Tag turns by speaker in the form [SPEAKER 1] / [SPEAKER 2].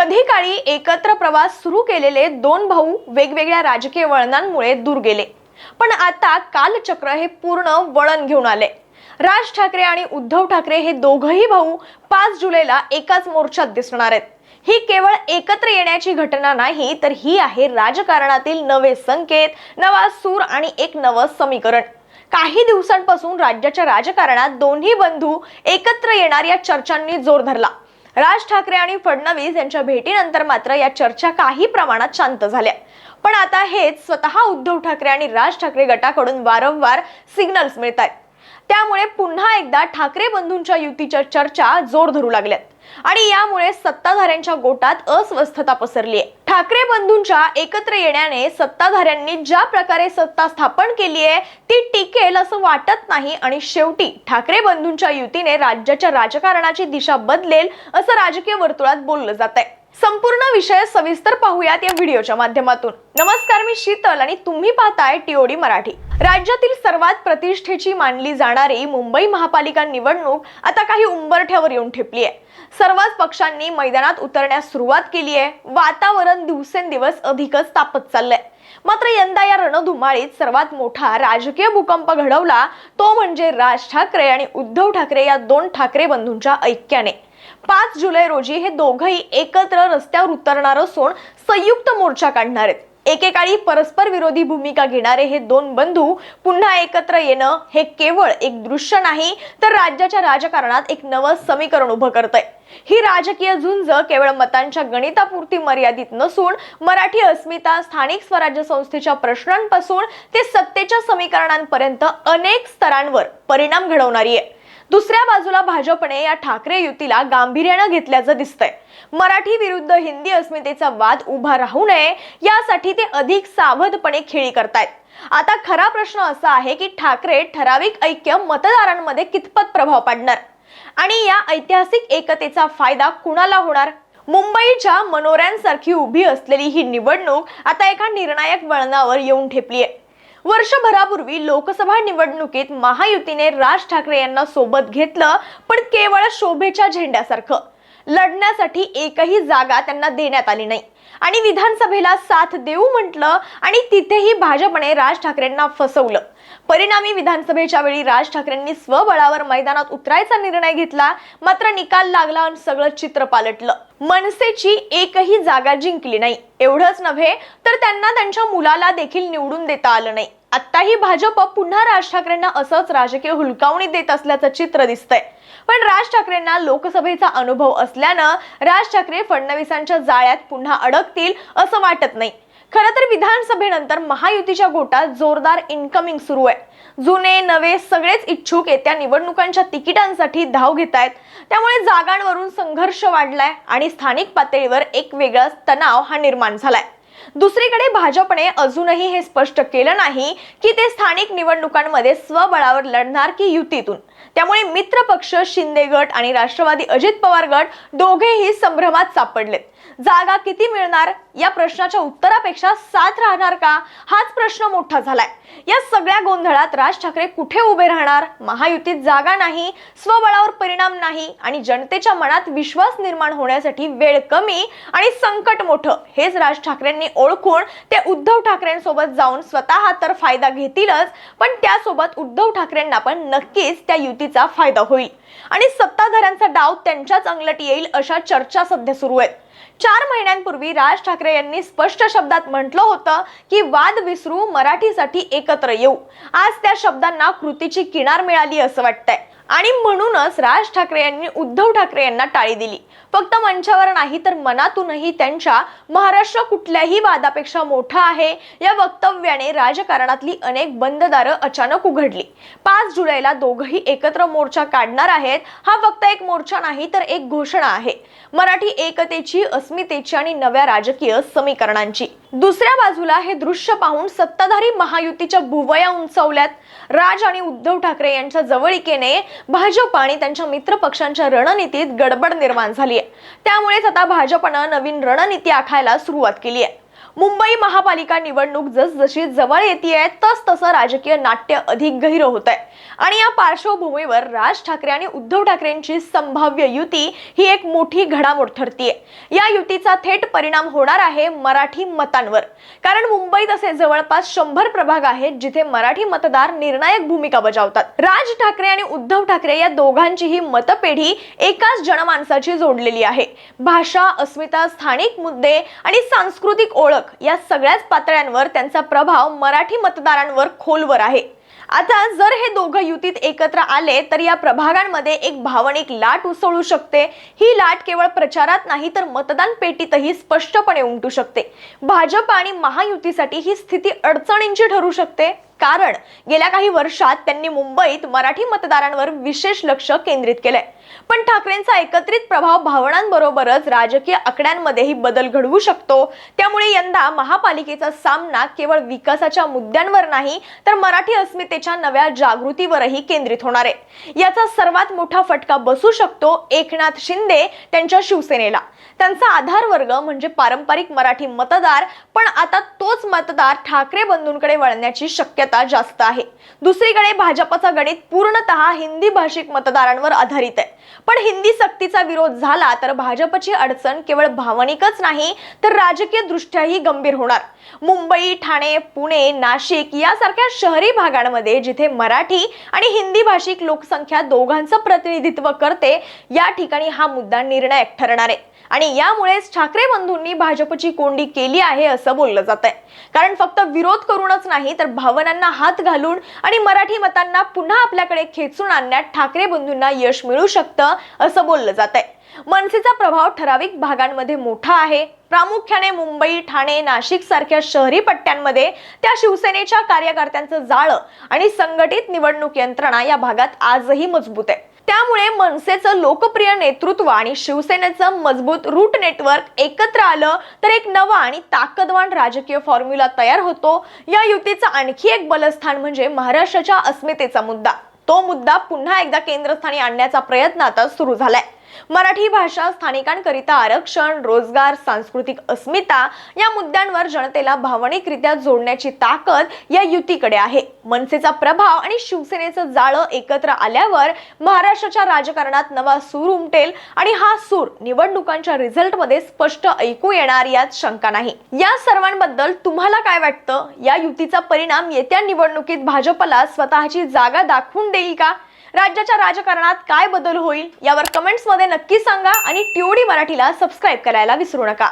[SPEAKER 1] कधी काळी एकत्र प्रवास सुरू केलेले दोन भाऊ वेगवेगळ्या राजकीय वळणांमुळे दूर गेले. पण आता कालचक्र हे पूर्ण वळण घेऊन आले. राज ठाकरे आणि उद्धव ठाकरे हे दोघही भाऊ पाच जुलैला एकाच मोर्चात दिसणार आहेत. ही केवळ एकत्र येण्याची घटना नाही तर ही आहे राजकारणातील नवे संकेत नवा सूर आणि एक नवं समीकरण. काही दिवसांपासून राज्याच्या राजकारणात दोन्ही बंधू एकत्र येणार या चर्चांनी जोर धरला. राज ठाकरे आणि फडणवीस यांच्या भेटीनंतर मात्र या चर्चा काही प्रमाणात शांत झाल्या. पण आता हेच स्वतः उद्धव ठाकरे आणि राज ठाकरे गटाकडून वारंवार सिग्नल्स मिळत आहेत त्यामुळे पुन्हा एकदा ठाकरे बंधूंच्या युतीच्या चर्चा जोर धरू लागल्यात. आणि यामुळे सत्ताधाऱ्यांच्या गोटात अस्वस्थता पसरली आहे. ठाकरे बंधूंच्या एकत्र येण्याने सत्ताधाऱ्यांनी ज्या प्रकारे सत्ता स्थापन केली आहे ती टिकेल असं वाटत नाही आणि शेवटी ठाकरे बंधूंच्या युतीने राज्याच्या राजकारणाची दिशा बदलेल असं राजकीय वर्तुळात बोललं जात आहे संपूर्ण विषय सविस्तर पाहूयात या व्हिडिओच्या माध्यमातून. नमस्कार मी शीतल आणि तुम्ही पाहताय टीओडी मराठी. राज्यातील सर्वात प्रतिष्ठेची मानली जाणारी मुंबई महापालिका निवडणूक आता काही उंबरठ्यावर येऊन ठेपली आहे. सर्वच पक्षांनी मैदानात उतरण्यास सुरुवात केली आहे. वातावरण दिवसेंदिवस अधिकच तापत चाललंय. मात्र यंदा या रणधुमाळीत सर्वात मोठा राजकीय भूकंप घडवला तो म्हणजे राज ठाकरे आणि उद्धव ठाकरे या दोन ठाकरे बंधूंच्या ऐक्याने. पाच जुलै रोजी हे दोघही एकत्र रस्त्यावर उतरणार असून संयुक्त मोर्चा काढणार आहेत. एकेकाळी परस्पर विरोधी भूमिका घेणारे हे दोन बंधू पुन्हा एकत्र येणं हे केवळ एक दृश्य नाही तर राज्याच्या राजकारणात एक नवं समीकरण उभं करतंय. ही राजकीय झुंज केवळ मतांच्या गणितापुरती मर्यादित नसून मराठी अस्मिता स्थानिक स्वराज्य संस्थेच्या प्रश्नांपासून ते सत्तेच्या समीकरणांपर्यंत अनेक स्तरांवर परिणाम घडवणारी आहे. दुसऱ्या बाजूला भाजपने या ठाकरे युतीला गांभीर्यानं घेतल्याचं दिसतंय. मराठी विरुद्ध हिंदी अस्मितेचा वाद उभा राहू नये यासाठी ते अधिक सावधपणे खेळी करतायत. आता खरा प्रश्न असा आहे की ठाकरे ठराविक ऐक्य मतदारांमध्ये कितपत प्रभाव पाडणार? आणि या ऐतिहासिक एकतेचा फायदा कुणाला होणार? मुंबईच्या मनोऱ्यांसारखी उभी असलेली ही निवडणूक आता एका निर्णायक वळणावर येऊन ठेपली आहे वर्षभरापूर्वी लोकसभा निवडणुकीत महायुतीने राज ठाकरे यांना सोबत घेतलं पण केवळ शोभेच्या झेंड्यासारखं. लढण्यासाठी एकही जागा त्यांना देण्यात आली नाही. आणि विधानसभेला साथ देऊ म्हटलं आणि तिथेही भाजपने राज ठाकरेंना फसवलं. परिणामी विधानसभेच्या वेळी राज ठाकरेंनी स्वबळावर मैदानात उतरायचा निर्णय घेतला मात्र निकाल लागला आणि सगळं चित्र पालटलं. मनसेची एकही जागा जिंकली नाही. एवढंच नव्हे तर त्यांना त्यांच्या मुलाला देखील निवडून देता आलं नाही. आत्ताही भाजप पुन्हा राज ठाकरेंना असंच राजकीय हुलकावणी देत असल्याचं चित्र दिसतंय. पण राज ठाकरेंना लोकसभेचा अनुभव असल्यानं राज ठाकरे फडणवीसांच्या जाळ्यात पुन्हा अडकतील असं वाटत नाही. खरं तर विधानसभेनंतर महायुतीच्या गोटात जोरदार इन्कमिंग सुरू आहे. जुने नवे सगळेच इच्छुक येत्या निवडणुकांच्या तिकिटांसाठी धाव घेत आहेत त्यामुळे जागांवरून संघर्ष वाढलाय आणि स्थानिक पातळीवर एक वेगळाच तणाव हा निर्माण झालाय. दुसरीकडे भाजपने अजूनही हे स्पष्ट केलं नाही की ते स्थानिक निवडणुकांमध्ये स्वबळावर लढणार की युतीतून. त्यामुळे मित्र पक्ष शिंदे गट आणि राष्ट्रवादी अजित पवार गट दोघेही संभ्रमात सापडलेत. जागा किती मिळणार? या प्रश्नाच्या उत्तरापेक्षा साथ राहणार का? हाच प्रश्न मोठा झालाय. या सगळ्या गोंधळात राज ठाकरे कुठे उभे राहणार? महायुतीत जागा नाही स्वबळावर परिणाम नाही आणि जनतेच्या मनात विश्वास निर्माण होण्यासाठी वेळ कमी आणि संकट मोठं. हेच राज ठाकरेंनी ओळखून ते उद्धव ठाकरेंसोबत जाऊन स्वतः तर फायदा घेतीलच पण त्यासोबत उद्धव ठाकरेंना पण नक्कीच त्या युतीचा फायदा होईल. आणि सत्ताधाऱ्यांचा डाव त्यांच्याच अंगलट येईल अशा चर्चा सध्या सुरू आहेत. चार महिन्यांपूर्वी राज ठाकरे यांनी स्पष्ट शब्दात म्हटलं होतं की वाद विसरू मराठीसाठी एकत्र येऊ. आज त्या शब्दांना कृतीची किनार मिळाली असं वाटतंय. आणि म्हणूनच राज ठाकरे यांनी उद्धव ठाकरे यांना टाळी दिली. फक्त मंचावर नाही तर मनातूनही त्यांच्या महाराष्ट्र कुठल्याही वादापेक्षा मोठा आहे. या वक्तव्याने राजकारणातली अनेक बंद दारं अचानक उघडली. पाच जुलैला दोघही एकत्र मोर्चा काढणार आहेत. हा फक्त एक मोर्चा नाही तर एक घोषणा आहे. मराठी एकतेची अस्मितेची आणि नव्या राजकीय समीकरणांची. दुसऱ्या बाजूला हे दृश्य पाहून सत्ताधारी महायुतीच्या भुवया उंचावल्यात. राज आणि उद्धव ठाकरे यांच्या जवळिकेने भाजप आणि त्यांच्या मित्र पक्षांच्या रणनीतीत गडबड निर्माण झाली आहे त्यामुळेच आता भाजपनं नवीन रणनीती आखायला सुरुवात केली आहे मुंबई महापालिका निवडणूक जसजशी जवळ येते तस तसं राजकीय नाट्य अधिक गहिरं होत आहे आणि या पार्श्वभूमीवर राज ठाकरे आणि उद्धव ठाकरेंची संभाव्य युती ही एक मोठी घडामोड ठरतीये. या युतीचा थेट परिणाम होणार आहे मराठी मतांवर. कारण मुंबईत असे जवळपास शंभर प्रभाग आहेत जिथे मराठी मतदार निर्णायक भूमिका बजावतात. राज ठाकरे आणि उद्धव ठाकरे या दोघांचीही मतपेढी एकाच जनमानसाची जोडलेली आहे. भाषा अस्मिता स्थानिक मुद्दे आणि सांस्कृतिक ओळख या सगळ्याच पातळ्यांवर त्यांचा प्रभाव मराठी मतदारांवर खोलवर आहे. आता जर हे दोघं युतीत एकत्र आले तर या प्रभागांमध्ये एक भावनिक लाट उसळू शकते. ही लाट केवळ प्रचारात नाही तर मतदान पेटीतही स्पष्टपणे उमटू शकते. भाजप आणि महायुतीसाठी ही स्थिती अडचणींची ठरू शकते. कारण गेल्या काही वर्षात त्यांनी मुंबईत मराठी मतदारांवर विशेष लक्ष केंद्रित केलंय. पण ठाकरेंचा एकत्रित प्रभाव भावनांबरोबरच राजकीय आकड्यांमध्येही बदल घडवू शकतो. त्यामुळे यंदा महापालिकेचा सामना केवळ विकासाच्या मुद्द्यांवर नाही तर मराठी अस्मितेच्या नव्या जागृतीवरही केंद्रित होणार आहे. याचा सर्वात मोठा फटका बसू शकतो एकनाथ शिंदे त्यांच्या शिवसेनेला. त्यांचा आधार वर्ग म्हणजे पारंपरिक मराठी मतदार पण आता तोच मतदार ठाकरे बंधूंकडे वळण्याची शक्यता जास्त आहे. दुसरीकडे भाजपचा गणित पूर्णतः हिंदी भाषिक मतदारांवर आधारित आहे. पण हिंदी सक्तीचा विरोध झाला तर भाजपची अडचण केवळ भावनिकच नाही तर राजकीय दृष्ट्याही गंभीर होणार. मुंबई ठाणे पुणे नाशिक यासारख्या शहरी भागांमध्ये जिथे मराठी आणि हिंदी भाषिक लोकसंख्या दोघांचं प्रतिनिधित्व करते या ठिकाणी हा मुद्दा निर्णायक ठरणार आहे. आणि यामुळेच ठाकरे बंधूंनी भाजपची कोंडी केली आहे असं बोललं जात आहे कारण फक्त विरोध करूनच नाही तर भावनांना हात घालून आणि मराठी मतांना पुन्हा आपल्याकडे खेचून आणण्यात ठाकरे बंधूंना यश मिळू शकतं असं बोललं जात आहे मनसेचा प्रभाव ठराविक भागांमध्ये मोठा आहे. प्रामुख्याने मुंबई ठाणे नाशिक सारख्या शहरी पट्ट्यांमध्ये त्या शिवसेनेच्या कार्यकर्त्यांचं जाळं आणि संघटित निवडणूक यंत्रणा या भागात आजही मजबूत आहे. त्यामुळे मनसेचं लोकप्रिय नेतृत्व आणि शिवसेनेचं मजबूत रूट नेटवर्क एकत्र आलं तर एक नवा आणि ताकदवान राजकीय फॉर्म्युला तयार होतो. या युतीचं आणखी एक बलस्थान म्हणजे महाराष्ट्राच्या अस्मितेचा मुद्दा. तो मुद्दा पुन्हा एकदा केंद्रस्थानी आणण्याचा प्रयत्न आता सुरू झालाय. मराठी भाषा स्थानिकांकरिता आरक्षण रोजगार सांस्कृतिक अस्मिता या मुद्द्यांवर जनतेला भावनिकरित्या जोडण्याची ताकद या युतीकडे आहे. मनसेचा प्रभाव आणि शिवसेनेचं जाळं एकत्र आल्यावर महाराष्ट्राच्या राजकारणात नवा सूर उमटेल आणि हा सूर निवडणुकांच्या रिझल्टमध्ये स्पष्ट ऐकू येणार यात शंका नाही. या सर्वांबद्दल तुम्हाला काय वाटतं? या युतीचा परिणाम येत्या निवडणुकीत भाजपला स्वतःची जागा दाखवून देईल का? राज्याच्या राजकारणात काय बदल होईल यावर कमेंट्समध्ये नक्की सांगा आणि टीओडी मराठीला सबस्क्राईब करायला विसरू नका.